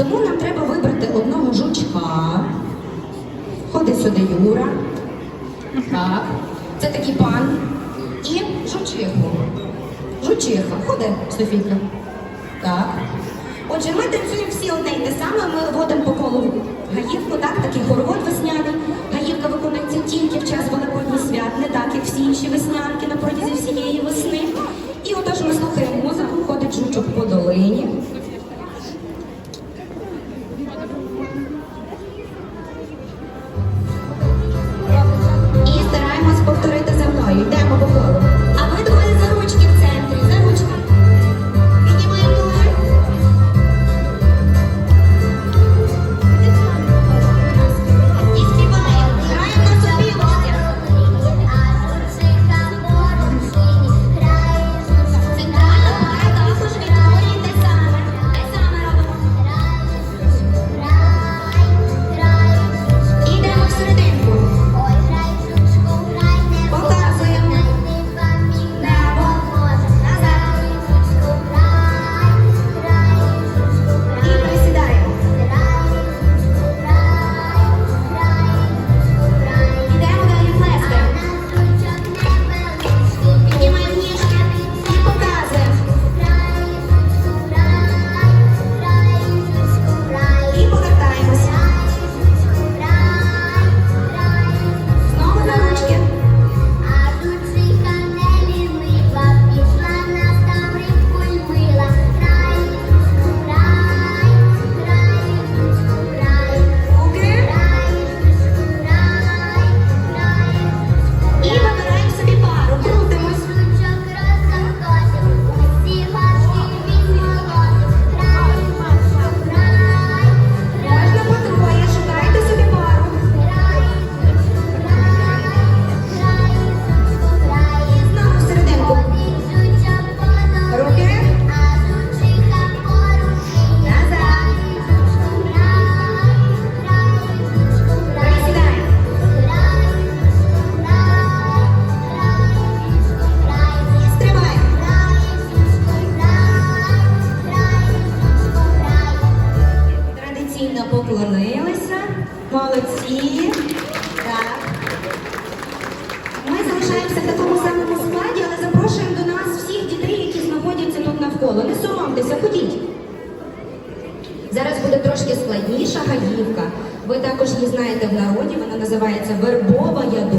Тому нам треба вибрати одного жучка. Ходить сюди, Юра. Так. Це такий пан. І жучиху. Жучиха. Ходи, Софійка. Так. Отже, ми танцюємо всі одне й те саме, ми водимо по колу гаївку, так, такий хоровод весняний. Гаївка виконується тільки в час великодніх свят, не так, як всі інші веснянки на протязі всієї весни. І отож ми слухаємо музику, ходить жучок по долині. Thank you. Молодці. Так. Ми залишаємося в такому самому складі, але запрошуємо до нас всіх дітей, які знаходяться тут навколо. Не соромтеся, ходіть. Зараз буде трошки складніша гаївка. Ви також її знаєте в народі, вона називається вербова яду.